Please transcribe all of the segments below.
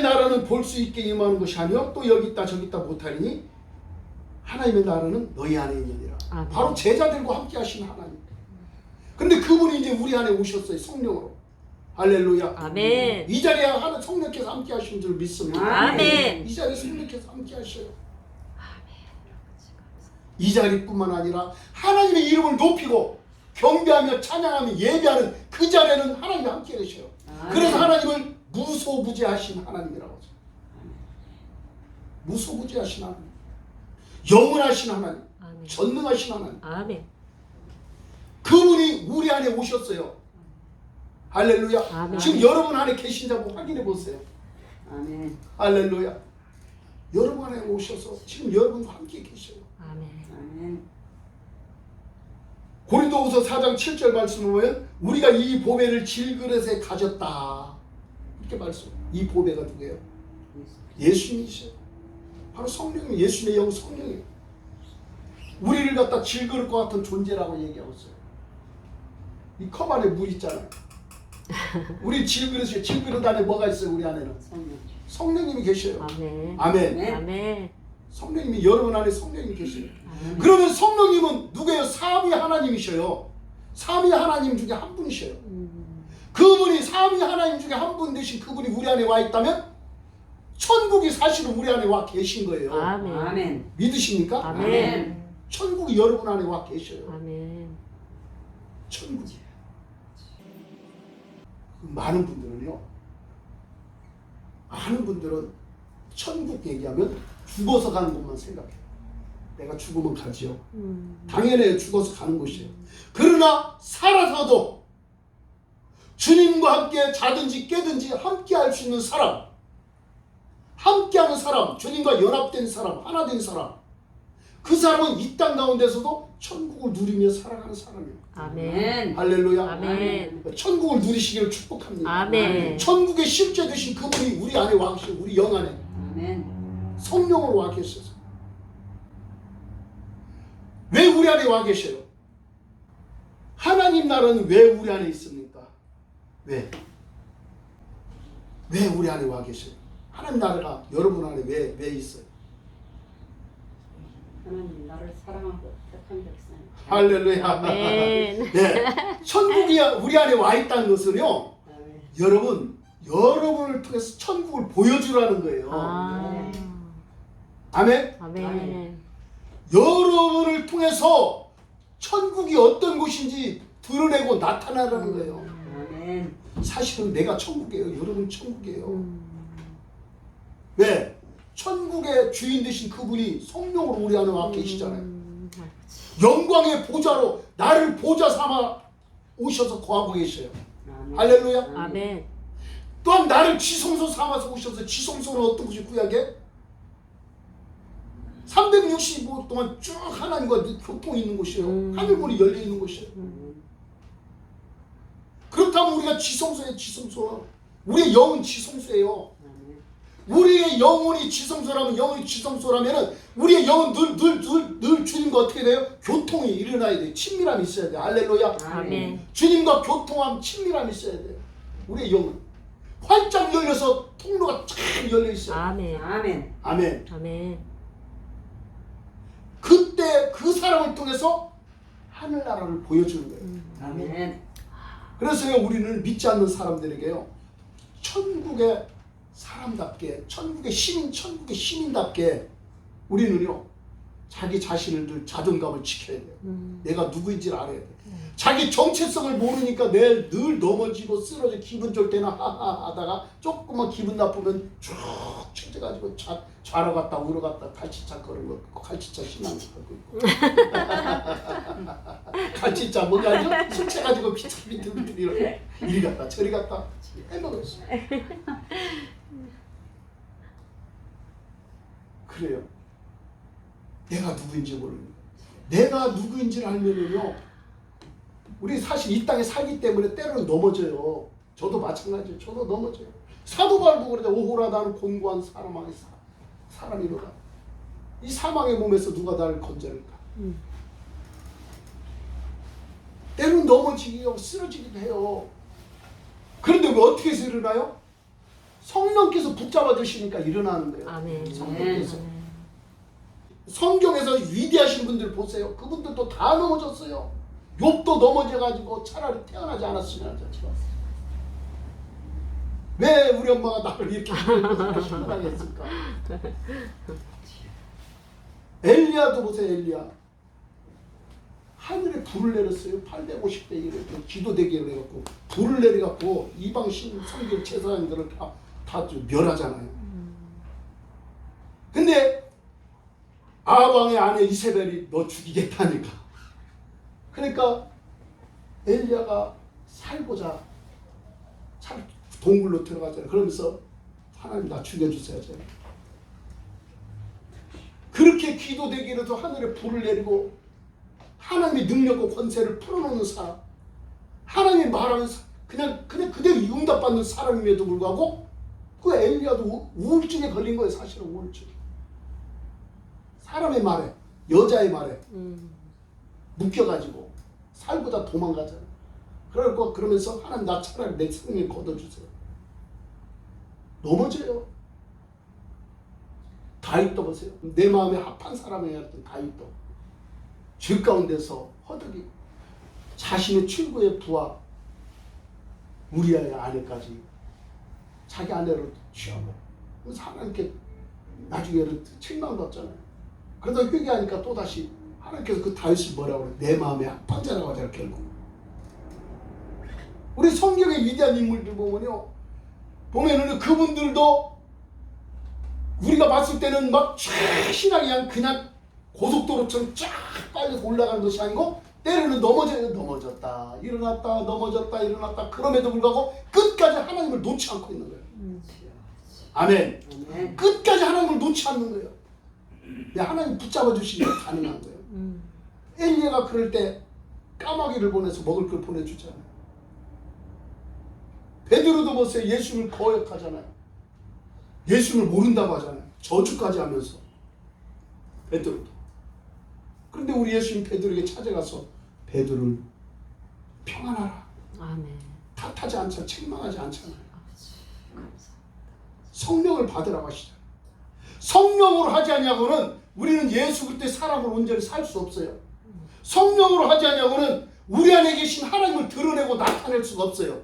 하나님의 나라는 볼 수 있게 임하는 것이 아니요 또 여기 있다 저기 있다 못하니 하나님의 나라는 너희 안에 있느니라. 아멘. 바로 제자들과 함께 하신 하나님. 근데 그분이 이제 우리 안에 오셨어요 성령으로. 할렐루야. 아멘. 이 자리에 하나 성령께서 함께 하신 줄 믿습니다. 아멘. 이 자리에 성령께서 함께 하셔요. 이 자리뿐만 아니라 하나님의 이름을 높이고 경배하며 찬양하며 예배하는 그 자리에는 하나님이 함께 계셔요. 그래서 하나님을 무소부지하신 하나님이라고 하죠. 무소부지하신 하나님. 영원하신 하나님. 아멘. 전능하신 하나님. 아멘. 그분이 우리 안에 오셨어요. 할렐루야. 아멘. 지금 여러분 안에 한번 확인해 보세요. 아멘. 할렐루야. 여러분 안에 오셔서 지금 여러분과 함께 계셔요. 아멘. 아멘. 고린도후서 4장 7절 말씀을 보면 우리가 이 보배를 질그릇에 가졌다. 이렇게 말씀. 이 보배가 누구예요? 예수님이세요. 바로 성령이 예수님의 영 성령이에요. 우리를 갖다 질그릇과 같은 존재라고 얘기하고 있어요. 이 컵 안에 물 있잖아요. 우리 질그릇에 질그릇 안에 뭐가 있어요? 우리 안에는 성령. 성령님이 계셔요. 아멘. 아멘. 네. 아멘. 성령님이 여러분 안에 성령님이 계셔요. 아멘. 그러면 성령님은 누구예요? 삼위 하나님이셔요. 삼위 하나님 중에 한 분이셔요. 음. 그분이 삼위 하나님 중에 한 분 되신 그분이 우리 안에 와 있다면 천국이 사실은 우리 안에 와 계신 거예요. 아멘. 아멘. 믿으십니까? 아멘. 천국이 여러분 안에 와 계셔요. 아멘. 천국이. 많은 분들은요. 많은 분들은 천국 얘기하면 죽어서 가는 것만 생각해요. 내가 죽으면 가지요. 음. 당연히 죽어서 가는 곳이에요. 그러나 살아서도 주님과 함께 자든지 깨든지 함께 할 수 있는 사람, 함께하는 사람, 주님과 연합된 사람, 하나 된 사람, 그 사람은 이 땅 가운데서도 천국을 누리며 살아가는 사람이에요. 아멘. 할렐루야. 아멘. 천국을 누리시기를 축복합니다. 아멘. 천국의 실제 되신 그분이 우리 안에 와 계셔, 우리 영 안에 아멘. 성령으로 와 계셔서 왜 우리 안에 와 계셔요? 하나님 나라는 왜 우리 안에 있습니까? 왜? 왜 우리 안에 와 계셔요? 하나님 나라가 여러분 안에 왜, 왜 있어요? 하나님 나를 사랑하고 택한 백성. 할렐루야. 아멘. 네. 천국이 우리 안에 와 있다는 것은요, 아멘. 여러분, 여러분을 통해서 천국을 보여주라는 거예요. 아. 아멘? 아멘. 여러분을 통해서 천국이 어떤 곳인지 드러내고 나타나라는 거예요. 사실은 내가 천국이에요. 여러분 천국이에요. 음. 왜? 천국의 주인 되신 그분이 성령으로 우리 안에 와 계시잖아요. 음. 영광의 보좌로 나를 보좌 삼아 오셔서 거하고 계셔요. 아멘. 할렐루야. 아멘. 또한 나를 지성소 삼아서 오셔서 지성소는 어떤 곳이 구약에? 365 동안 쭉 하나님과 교통이 있는 곳이에요. 음. 하늘문이 열려 있는 곳이에요. 음. 그렇다면 우리가 지성소에 지성소. 우리의 영은 지성소예요. 우리의 영혼이 지성소라면 영혼이 지성소라면은 우리의 영은 늘 늘 늘 늘 주님과 어떻게 돼요? 교통이 일어나야 돼. 친밀함이 있어야 돼. 할렐루야. 아멘. 주님과 교통함, 친밀함이 있어야 돼. 우리의 영은 활짝 열려서 통로가 쫙 열려 있어요. 아멘. 아멘. 아멘. 아멘. 그때 그 사람을 통해서 하늘나라를 보여주는 거예요. 음. 아멘. 그래서요 우리는 믿지 않는 사람들에게요 천국의 사람답게 천국의 시민 천국의 시민답게 우리는요 자기 자신을 늘 자존감을 지켜야 돼요. 음. 내가 누구인지를 알아야 돼. 자기 정체성을 모르니까 늘, 늘 넘어지고 쓰러져 기분 좋을 때는 하하 하다가 조금만 기분 나쁘면 쭉 쳐져가지고 좌, 좌로 갔다 우로 갔다 갈치차 걸은 거 갈치차 신앙 하고 있고. 갈치차 뭔가 아니죠? 술 채가지고 비틀비틀비틀 이렇게 이리 갔다 저리 갔다. 해먹고 있어. 그래요. 내가 누구인지 모르는 내가 누구인지를 알면은요 우리 사실 이 땅에 살기 때문에 때로는 넘어져요. 저도 마찬가지예요. 저도 넘어져요. 사도 바울도 그러죠. 오호라 나는 곤고한 사람의 사, 사람이로다. 이 사망의 몸에서 누가 나를 건져낼까? 음. 때로는 넘어지기도 하고 쓰러지기도 해요. 그런데 왜 어떻게 해서 일어나요? 성령께서 붙잡아 주시니까 일어나는 거예요. 아멘. 성령께서. 아멘. 성경에서 위대하신 분들 보세요. 그분들도 다 넘어졌어요. 욥도 넘어져가지고 차라리 태어나지 않았으면 하죠. 왜 우리 엄마가 나를 이렇게 힘들어하겠을까? 엘리야도 보세요, 엘리야. 하늘에 불을 내렸어요. 850대 1에 기도 대기를 해갖고 불을 내려갖고 이방 신 성경 제사장들을 다, 다 멸하잖아요. 근데 아방의 아내 이세벨이 너 죽이겠다니까. 그러니까 엘리야가 살고자 살 동굴로 들어가잖아요. 그러면서 하나님 나 죽여주세요. 그렇게 기도되기로도 하늘에 불을 내리고 하나님의 능력과 권세를 풀어놓는 사람 하나님이 말하는 사- 그냥 그냥 그대로 응답받는 사람임에도 불구하고 그 엘리야도 우- 우울증에 걸린 거예요. 사실은 우울증. 사람의 말에 여자의 말에 음. 묶여가지고 살고자 도망가잖아. 그러고 그러면서 하나님 나 차라리 내 생命걷어주세요. 넘어져요. 다윗도 보세요. 내 마음에 합한 사람이었던 다윗도 죄 가운데서 허덕이 자신의 친구의 부하 우리아의 아내까지 자기 아내를 취하고 하나님께 나중에 책망받잖아요. 그러다 회개하니까 또 다시 하나님께서 그 다윗을 뭐라고 그래? 내 마음에 합한 자라고 하잖아 결국. 우리 성경의 위대한 인물들 보면요. 보면은 그분들도 우리가 봤을 때는 막 최신하게 그냥 그냥 고속도로처럼 쫙 빨리 올라가는 것이 아니고 때로는 넘어져 넘어졌다 일어났다 넘어졌다 일어났다 그럼에도 불구하고 끝까지 하나님을 놓지 않고 있는 거예요. 아멘. 아멘. 끝까지 하나님을 놓지 않는 거예요. 네, 하나님 붙잡아 주시니까 가능한 거예요. 음. 엘리야가 그럴 때 까마귀를 보내서 먹을 걸 보내주잖아요. 베드로도 보세요. 예수를 거역하잖아요. 예수를 모른다고 하잖아요. 저주까지 하면서 베드로도. 그런데 우리 예수님 베드로에게 찾아가서 베드로를 평안하라. 아멘. 탓하지 않잖아. 책망하지 않잖아요. 성령을 받으라고 하시잖아요. 성령으로 하지 않냐고는 우리는 예수 그리스도의 사람으로 온전히 살 수 없어요. 성령으로 하지 않냐고는 우리 안에 계신 하나님을 드러내고 나타낼 수가 없어요.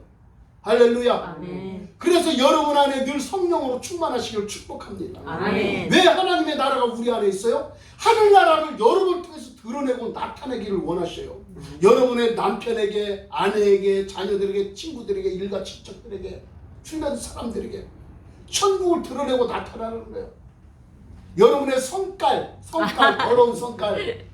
할렐루야. 아멘. 그래서 여러분 안에 늘 성령으로 충만하시기를 축복합니다. 아멘. 왜 하나님의 나라가 우리 안에 있어요? 하늘나라를 여러분을 통해서 드러내고 나타내기를 원하셔요. 여러분의 남편에게, 아내에게, 자녀들에게, 친구들에게, 일가 친척들에게, 주변 사람들에게 천국을 드러내고 나타나는 거예요. 여러분의 성깔, 성깔, 더러운 성깔.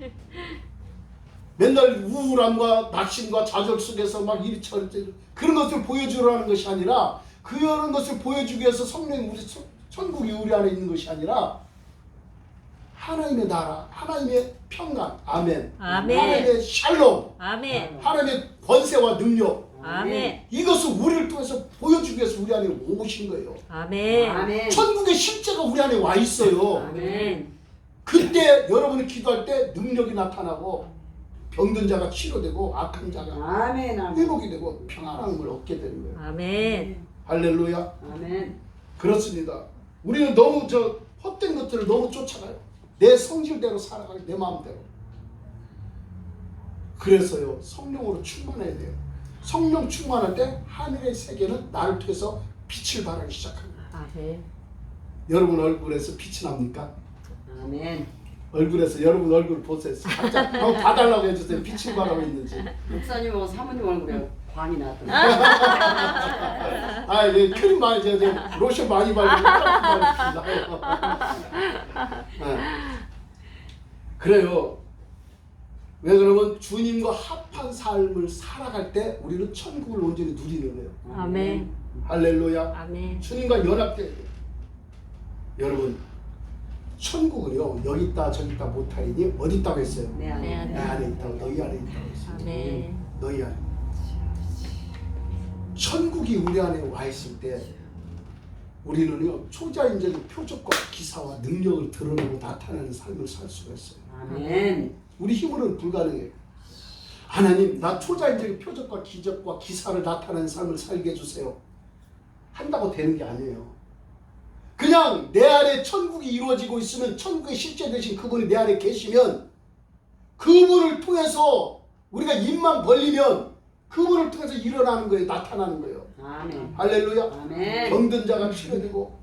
맨날 우울함과 낙심과 좌절 속에서 막 이리저리 그런 것을 보여주라는 것이 아니라 그런 것을 보여주기 위해서 성령이 우리 천- 천국이 우리 안에 있는 것이 아니라 하나님의 나라, 하나님의 평강, 아멘. 아멘. 하나님의 샬롬, 아멘. 하나님의 권세와 능력 아멘. 이것을 우리를 통해서 보여주기 위해서 우리 안에 오신 거예요. 아멘. 아멘. 천국의 실제가 우리 안에 와 있어요. 아멘. 그때 여러분이 기도할 때 능력이 나타나고 병든 자가 치료되고 악한 자가 아멘. 아멘. 회복이 되고 평안한 걸 얻게 되는 거예요. 아멘. 할렐루야. 아멘. 그렇습니다. 우리는 너무 저 헛된 것들을 너무 쫓아가요. 내 성질대로 살아가요. 내 마음대로. 그래서요. 성령으로 충만해야 돼요. 성령 충만할 때 하늘의 세계는 나를 통해서 빛을 발하기 시작합니다. 아멘. 여러분 얼굴에서 빛이 납니까? 아멘. 얼굴에서 여러분 얼굴 보세요. 각자 한번 봐달라고 해주세요. 빛을 발하고 있는지. 목사님하고 사모님 얼굴에 광이 나더라고요. 아, 네, 크림 많이 돼. 로션 많이 바르고 네. 그래요. 왜 그러면 주님과 합한 삶을 살아갈 때 우리는 천국을 온전히 누리는 거예요. 아멘. 할렐루야. 아멘. 주님과 돼요. 여러분, 천국은요 여기 있다 저기 있다 못하니 어디 있다고 했어요? 내내 안에. 안에. 내 안에 있다고 너희 안에 있다고 했어요. 아멘. 너희 안에. 천국이 우리 안에 와 있을 때 우리는요 초자연적인 표적과 기사와 능력을 드러내고 나타내는 삶을 살 수가 있어요. 아멘. 우리 힘으로는 불가능해요. 하나님 나 초자연적인 표적과 기적과 기사를 나타내는 삶을 살게 해주세요. 한다고 되는 게 아니에요. 그냥 내 안에 천국이 이루어지고 있으면 천국의 실제 되신 그분이 내 안에 계시면 그분을 통해서 우리가 입만 벌리면 그분을 통해서 일어나는 거예요. 나타나는 거예요. 아멘. 할렐루야. 아멘. 병든 자가 치료되고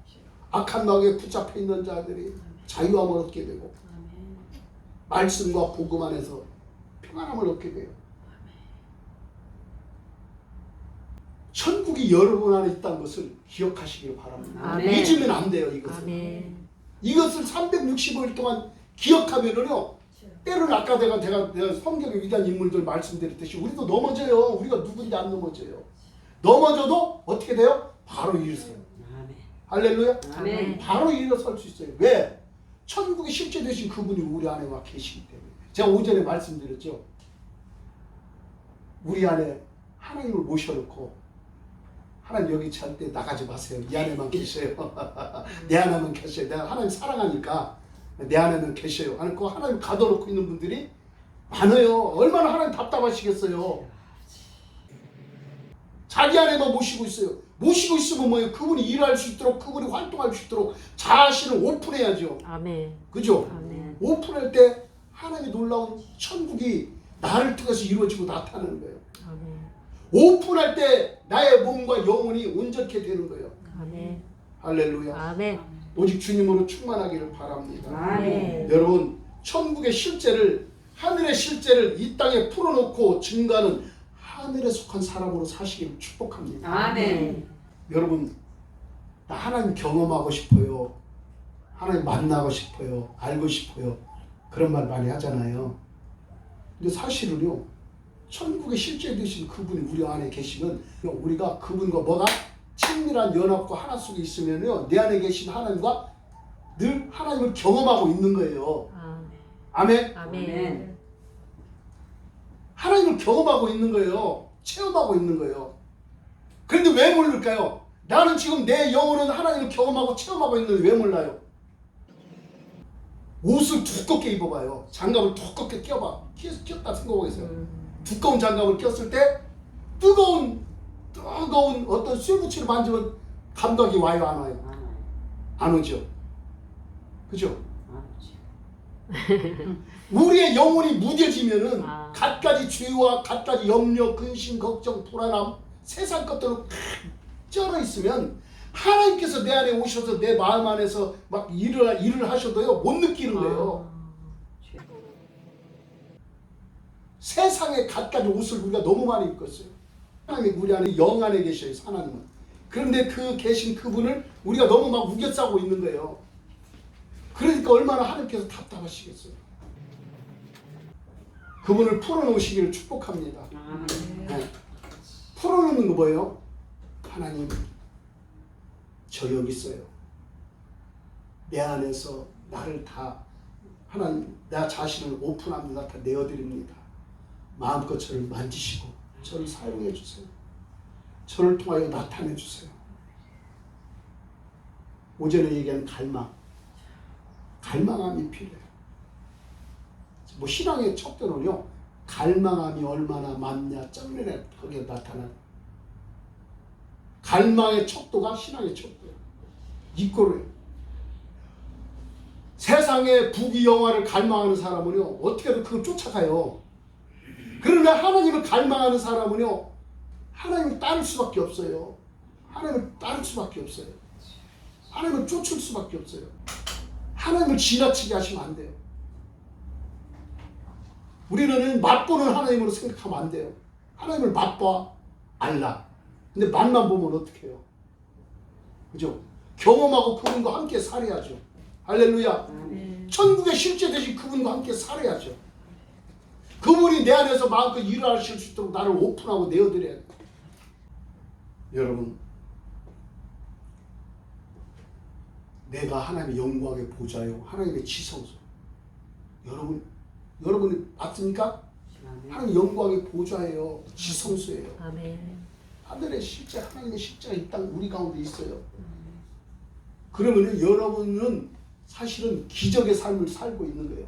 악한 마귀에 붙잡혀 있는 자들이 자유함을 얻게 되고 말씀과 복음 안에서 평안함을 얻게 돼요. 천국이 여러분 안에 있다는 것을 기억하시길 바랍니다. 아멘. 잊으면 안 돼요, 이것을. 아멘. 이것을 365일 동안 기억하면은요. 때로는 아까 내가 제가 내가 성경의 위대한 인물들 말씀드렸듯이 우리도 넘어져요. 우리가 누군지 안 넘어져요. 넘어져도 어떻게 돼요? 바로 일어서요. 아멘. 할렐루야. 아멘. 바로 일어설 수 있어요. 왜? 천국이 실제 되신 그분이 우리 안에 와 계시기 때문에. 제가 오전에 말씀드렸죠. 우리 안에 하나님을 모셔놓고 하나님 여기 절대 나가지 마세요. 이 안에만 계셔요. 내 안에만 계셔요. 내가 하나님 사랑하니까 내 안에만 계셔요. 하는 거 하나님 가둬놓고 있는 분들이 많아요. 얼마나 하나님 답답하시겠어요. 자기 안에만 모시고 있어요. 모시고 있으면 뭐예요? 그분이 일할 수 있도록 그분이 활동할 수 있도록 자신을 오픈해야죠. 아멘. 그죠? 아멘. 오픈할 때 하나님의 놀라운 천국이 나를 통해서 이루어지고 나타나는 거예요. 아멘. 오픈할 때 나의 몸과 영혼이 온전케 되는 거예요. 아멘. 할렐루야. 아멘. 오직 주님으로 충만하기를 바랍니다. 아멘. 여러분, 천국의 실제를 하늘의 실제를 이 땅에 풀어놓고 증가하는 하늘에 속한 사람으로 사시기를 축복합니다. 아멘. 여러분, 나 하나님 경험하고 싶어요. 하나님 만나고 싶어요. 알고 싶어요. 그런 말 많이 하잖아요. 근데 사실은요, 천국에 실제 되신 그분이 우리 안에 계시면 우리가 그분과 뭐가 친밀한 연합과 하나 속에 있으면요, 내 안에 계신 하나님과 늘 하나님을 경험하고 있는 거예요. 아멘. 아멘. 아멘. 하나님을 경험하고 있는 거예요. 체험하고 있는 거예요. 그런데 왜 모를까요? 나는 지금 내 영혼은 하나님을 경험하고 체험하고 있는데 왜 몰라요? 옷을 두껍게 입어봐요. 장갑을 두껍게 껴봐. 끼- 꼈다 생각해보세요. 음. 두꺼운 장갑을 꼈을 때 뜨거운 뜨거운 어떤 쇠붙이를 만지면 감각이 와요 안 와요? 안 오죠. 그죠? 우리의 영혼이 무뎌지면은 아. 갖가지 죄와 갖가지 염려, 근심, 걱정, 불안함, 세상 것들로 쩔어 있으면 하나님께서 내 안에 오셔서 내 마음 안에서 막 일을 일을 하셔도요 못 느끼는 거예요. 세상에 갖가지 옷을 우리가 너무 많이 입고 있어요. 하나님이 우리 안에 영 안에 계셔요, 하나님은. 그런데 그 계신 그분을 우리가 너무 막 우겨싸고 있는 거예요. 그러니까 얼마나 하나님께서 답답하시겠어요. 그분을 풀어놓으시기를 축복합니다. 네. 풀어놓는 거 뭐예요? 하나님, 저 여기 있어요. 내 안에서 나를 다 하나님, 나 자신을 오픈합니다. 다 내어드립니다. 마음껏 저를 만지시고 저를 사용해 주세요. 저를 통하여 나타내 주세요. 오전에 얘기한 갈망, 갈망함이 필요해요. 뭐 신앙의 척도는요, 갈망함이 얼마나 많냐, 쩌면에 거기에 나타나. 갈망의 척도가 신앙의 척도예요. 이꼬르예요. 세상의 부귀 영화를 갈망하는 사람은요, 어떻게든 그걸 쫓아가요. 그러나 하나님을 갈망하는 사람은요, 하나님을 따를 수밖에 없어요. 하나님을 따를 수밖에 없어요. 하나님을 쫓을 수밖에 없어요. 하나님을 지나치게 하시면 안 돼요. 우리는 맛보는 하나님으로 생각하면 안 돼요. 하나님을 맛봐 알라. 근데 맛만 보면 어떻게 해요? 그죠? 경험하고 그분과 함께 살아야죠. 할렐루야. 천국에 실제 되신 그분과 함께 살아야죠. 그분이 내 안에서 마음껏 일하실 수 있도록 나를 오픈하고 내어드려야 돼. 여러분, 내가 하나님의 영광의 보좌요, 하나님의 지성소. 여러분, 여러분이 맞습니까? 아멘. 하나님 영광의 보좌예요, 지성소예요. 아멘. 하늘의 실제 하나님의 실제가 이 땅 우리 가운데 있어요. 그러면 여러분은 사실은 기적의 삶을 살고 있는 거예요.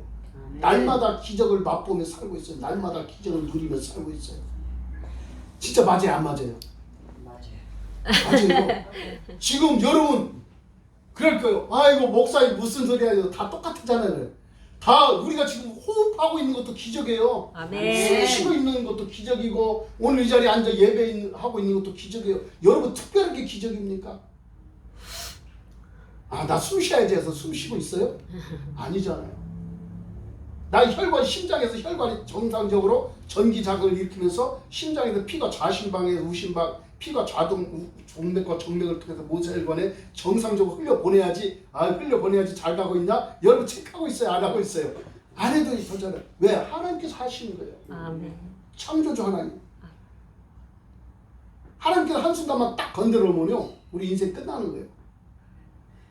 아멘. 날마다 기적을 맛보며 살고 있어요. 날마다 기적을 누리며 살고 있어요. 진짜 맞아요, 안 맞아요? 맞아요. 맞아요. 지금 여러분 그럴 거예요. 아이고 목사님 무슨 소리야? 다 똑같잖아요. 다 우리가 지금 호흡하고 있는 것도 기적이에요. 아멘. 숨 쉬고 있는 것도 기적이고 오늘 이 자리에 앉아 예배 하고 있는 것도 기적이에요. 여러분 특별한 게 기적입니까? 아 나 숨 쉬어야지 해서 숨 쉬고 있어요? 아니잖아요. 나 혈관 심장에서 혈관이 정상적으로 전기 자극을 일으키면서 심장에서 피가 좌심방에 우심방 피가 좌동 우- 동맥과 정맥을 통해서 모세혈관에 정상적으로 흘려 보내야지 아 흘려 보내야지 잘 가고 있냐? 여러분 체크하고 있어요? 안 하고 있어요? 안 해도 되잖아요 왜? 하나님께서 하시는 거예요. 아멘. 창조주 하나님. 하나님께서 한순간만 딱 건드려 보면요. 우리 인생 끝나는 거예요.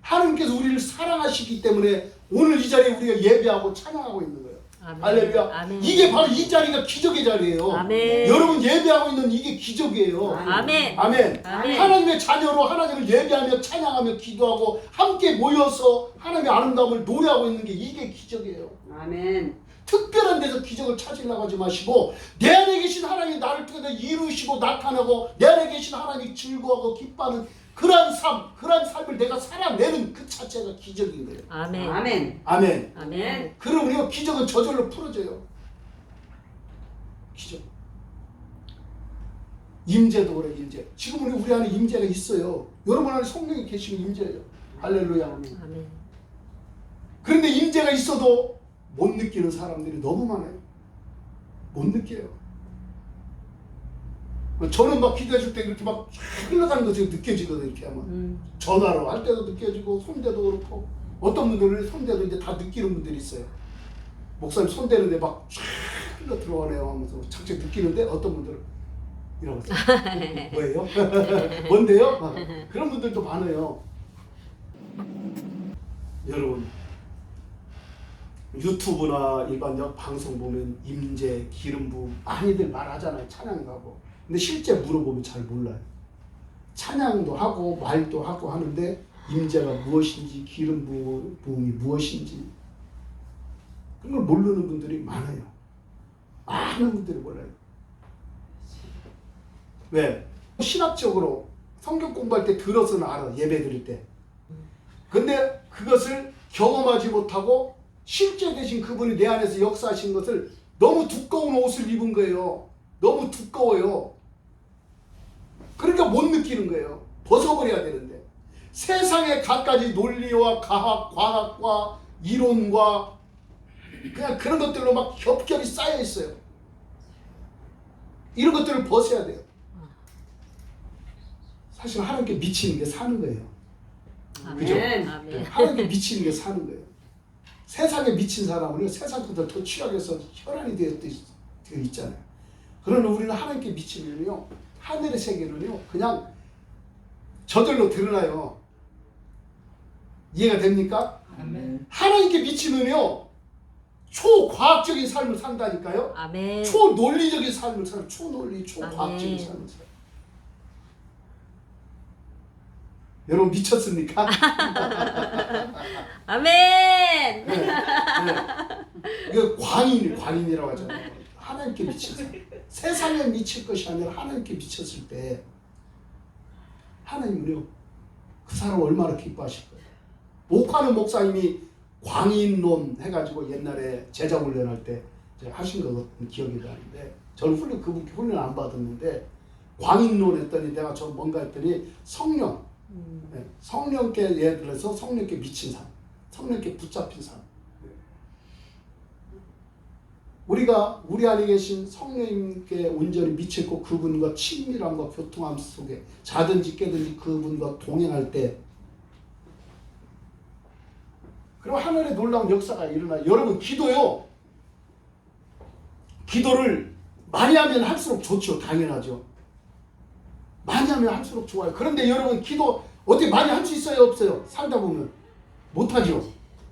하나님께서 우리를 사랑하시기 때문에 오늘 이 자리에 우리가 예배하고 찬양하고 있는 거예요 아멘. 할렐루야 아멘. 이게 바로 이 자리가 기적의 자리예요 아멘. 여러분 예배하고 있는 이게 기적이에요 아멘. 아멘. 아멘. 하나님의 자녀로 하나님을 예배하며 찬양하며 기도하고 함께 모여서 하나님의 아름다움을 노래하고 있는 게 이게 기적이에요. 아멘. 특별한 데서 기적을 찾으려고 하지 마시고 내 안에 계신 하나님이 나를 통해서 이루시고 나타나고 내 안에 계신 하나님이 즐거워하고 기뻐하는 그러한 삶, 그러한 삶을 내가 살아내는 그 자체가 기적인 거예요. 아멘. 아멘. 아멘. 아멘. 그러면요 기적은 저절로 풀어져요. 기적. 임재도 그래 임재. 지금 우리 우리 안에 임재가 있어요. 여러분 안에 성령이 계시면 임재예요. 할렐루야. 아멘. 그런데 임재가 있어도 못 느끼는 사람들이 너무 많아요. 못 느껴요. 저는 막 기도해 줄 때 이렇게 막 흘러가는 것이 느껴지거든요. 이렇게 하면. 음. 전화로 할 때도 느껴지고 손대도 그렇고 어떤 분들은 손대도 이제 다 느끼는 분들이 있어요. 목사님 손대는데 막쫙 흘러 들어가네요 하면서 착착 느끼는데 어떤 분들은 있어요. 뭐예요? 뭔데요? 어, 그런 분들도 많아요. 여러분 유튜브나 일반적 방송 보면 임재, 기름 부음 많이들 말하잖아요. 찬양 가고. 근데 실제 물어보면 잘 몰라요. 찬양도 하고 말도 하고 하는데 임재가 무엇인지 기름 부- 부음이 무엇인지 그런 걸 모르는 분들이 많아요. 많은 분들이 몰라요. 왜? 신학적으로 성경 공부할 때 들어서는 알아 예배 드릴 때. 근데 그것을 경험하지 못하고 실제 되신 그분이 내 안에서 역사하신 것을 너무 두꺼운 옷을 입은 거예요. 너무 두꺼워요. 그러니까 못 느끼는 거예요. 벗어버려야 되는데. 세상의 갖가지 논리와 과학, 과학과 이론과 그냥 그런 것들로 막 겹겹이 쌓여 있어요. 이런 것들을 벗어야 돼요. 사실 하나님께 미치는 게 사는 거예요. 그죠? 아멘. 아멘. 하나님께 미치는 게 사는 거예요. 세상에 미친 사람은요, 세상 것보다 더 취약해서 혈안이 되어 있잖아요. 그러나 우리는 하나님께 미치면요, 하늘의 세계는요, 그냥 저절로 드러나요. 이해가 됩니까? 아멘. 하나님께 미치면요, 초과학적인 삶을 산다니까요. 아멘. 초논리적인 삶을 살, 초논리, 초과학적인 아멘. 삶을 살. 여러분 미쳤습니까? 아멘. 네. 네. 이거 광인, 광인이라고 하잖아요. 하나님께 미친 사람. 세상에 미칠 것이 아니라 하나님께 미쳤을 때 하나님은요 그 사람 얼마나 기뻐하실 거예요. 목하는 목사님이 광인론 해가지고 옛날에 제자 훈련할 때 하신 거 기억이 나는데 저는 훈련 그분 훈련 안 받았는데 광인론 했더니 내가 저 뭔가 했더니 성령 음. 네, 성령께 예를 들어서 성령께 미친 사람, 성령께 붙잡힌 사람. 네. 우리가 우리 안에 계신 성령님께 온전히 미쳤고 그분과 친밀함과 교통함 속에 자든지 깨든지 그분과 동행할 때 그럼 하늘의 놀라운 역사가 일어나. 여러분 기도요. 기도를 많이 하면 할수록 좋죠. 당연하죠. 많이 하면 할수록 좋아요. 그런데 여러분 기도 어떻게 많이 할 수 있어요? 없어요? 살다 보면 못하죠.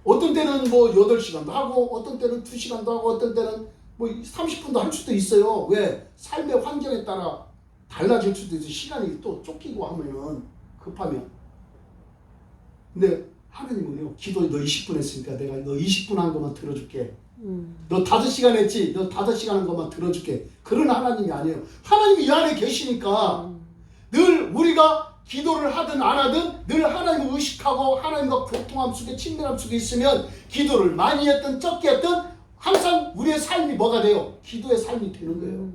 어떤 때는 뭐 8시간도 하고 어떤 때는 2시간도 하고 어떤 때는 뭐 30분도 할 수도 있어요. 왜? 삶의 환경에 따라 달라질 수도 있어. 시간이 또 쫓기고 하면은 급하면. 근데 하나님은요. 기도 너 20분 했으니까 내가 너 20분 한 것만 들어줄게. 음. 너 다섯 시간 했지? 너 다섯 시간 한 것만 들어줄게. 그런 하나님이 아니에요. 하나님이 이 안에 계시니까 늘 우리가 기도를 하든 안 하든 늘 하나님을 의식하고 하나님과 교통함 속에 친밀함 속에 있으면 기도를 많이 했든 적게 했든 항상 우리의 삶이 뭐가 돼요? 기도의 삶이 되는 거예요.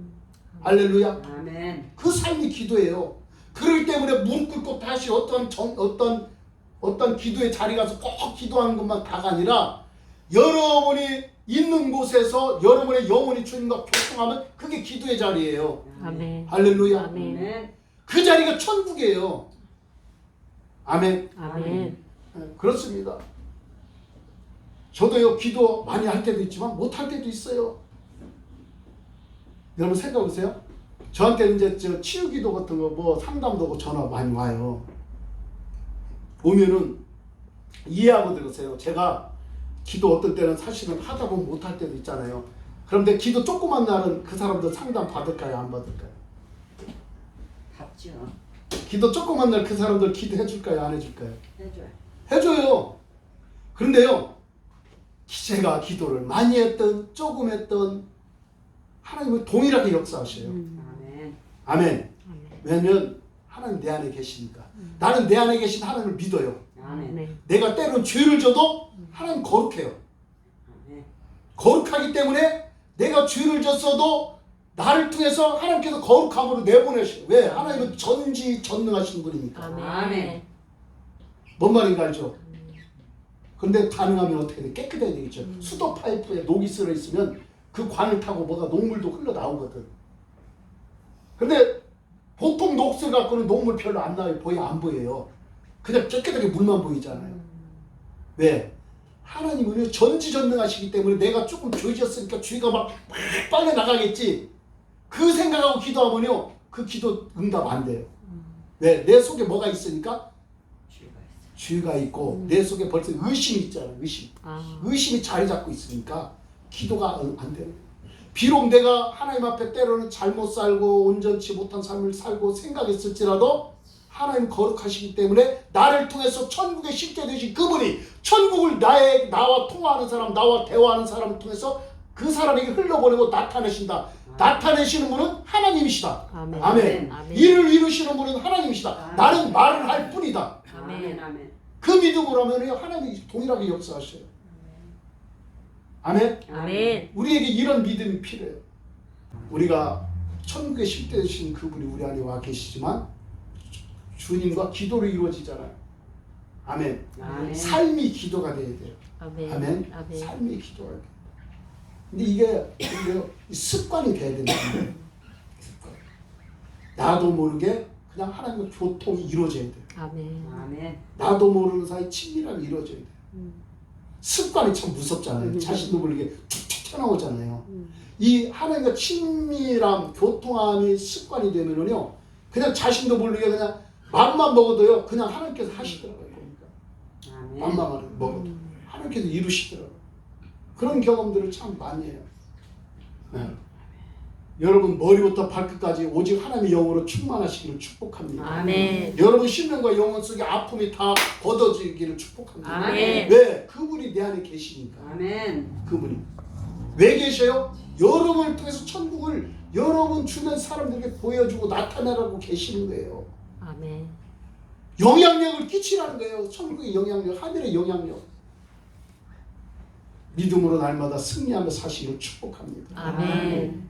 할렐루야. 아멘. 그 삶이 기도예요. 그렇기 때문에 무릎 꿇고 다시 어떤 정, 어떤 어떤 기도의 자리 가서 꼭 기도하는 것만 다가 아니라 여러분이 있는 곳에서 여러분의 영혼이 주님과 교통하면 그게 기도의 자리예요. 아멘. 할렐루야. 아멘. 그 자리가 천국이에요. 아멘. 아멘. 네, 그렇습니다. 저도요 기도 많이 할 때도 있지만 못 할 때도 있어요. 여러분 생각해 보세요. 저한테 이제 저 치유기도 같은 거 뭐 상담도 오고 전화 많이 와요. 오면은 이해하고 들으세요. 제가 기도 어떤 때는 사실은 하다 보면 못할 때도 있잖아요. 그런데 기도 조그만 날은 그 사람들 상담 받을까요? 안 받을까요? 답죠. 기도 조그만 날 그 사람들 기도해 줄까요? 안 해 줄까요? 해줘요. 해줘요. 그런데요, 제가 기도를 많이 했던 조금 했던 하나님은 동일하게 역사하셔요. 아멘. 아멘. 아멘. 왜냐면 하나님 내 안에 계시니까. 나는 내 안에 계신 하나님을 믿어요. 아멘. 아멘. 내가 때론 죄를 져도 하나님 거룩해요. 아멘. 거룩하기 때문에 내가 죄를 졌어도 나를 통해서 하나님께서 거룩함으로 내보내셔요. 왜? 하나님은 전지 전능하신 분이니까. 아멘. 아멘. 뭔 말인가 알죠? 근데 가능하면 어떻게 돼? 깨끗해야 되겠죠. 수도 파이프에 녹이 쓸어 있으면 그 관을 타고 뭐가 녹물도 흘러 나오거든. 근데 보통 녹슬 갖고는 녹물 별로 안 나요. 거의 안 보여요. 그냥 깨끗하게 물만 보이잖아요. 왜? 하나님은 전지전능하시기 때문에 내가 조금 죄졌으니까 죄가 막, 막 빨려 나가겠지. 그 생각하고 기도하면요. 그 기도 응답 안 돼요. 왜? 내 속에 뭐가 있으니까. 죄가 있고 내 속에 벌써 의심이 있잖아요. 의심. 아. 의심이 자리 잡고 있으니까 기도가 안 거예요. 비록 내가 하나님 앞에 때로는 잘못 살고 온전치 못한 삶을 살고 생각했을지라도 하나님 거룩하시기 때문에 나를 통해서 천국에 쉽게 되신 그분이 천국을 나의 나와 통화하는 사람, 나와 대화하는 사람을 통해서 그 사람에게 흘려보내고 나타내신다. 나타내시는 분은 하나님이시다. 아멘. 아멘. 아멘. 일을 이루시는 분은 하나님이시다. 아멘. 나는 말을 할 뿐이다. 아멘. 아멘. 그 믿음으로 하면 하나님이 동일하게 역사하셔요. 아멘. 아멘. 우리에게 이런 믿음이 필요해요. 우리가 천국의 십대신 그분이 우리 안에 와 계시지만 주님과 기도로 이루어지잖아요. 아멘. 아멘. 삶이 기도가 돼야 돼요. 아멘. 아멘. 아멘. 삶이 기도가 돼요. 근데 이게 습관이 돼야 된다. 습관. 나도 모르게 그냥 하나님과 교통이 이루어져야 돼요. 아멘. 아멘. 나도 모르는 사이 친밀함이 이루어져야 돼요. 음. 습관이 참 무섭잖아요. 자신도 모르게 툭툭 튀어나오잖아요. 음. 이 하나님과 친밀함, 교통함이 습관이 되면은요, 그냥 자신도 모르게 그냥 맘만 먹어도요, 그냥 하나님께서 하시더라고요. 그러니까. 맘만 먹어도 하나님께서 이루시더라고요. 그런 경험들을 참 많이 해요. 네. 여러분 머리부터 발끝까지 오직 하나님의 영으로 충만하시기를 축복합니다. 아멘. 여러분 심령과 영혼 속에 아픔이 다 걷어지기를 축복합니다. 아멘. 왜? 그분이 내 안에 계시니까. 아멘. 그분이 왜 계셔요? 여러분을 통해서 천국을 여러분 주변 사람들에게 보여주고 나타내라고 계시는 거예요. 아멘. 영향력을 끼치라는 거예요. 천국의 영향력, 하늘의 영향력. 믿음으로 날마다 승리하며 사시기를 축복합니다. 아멘.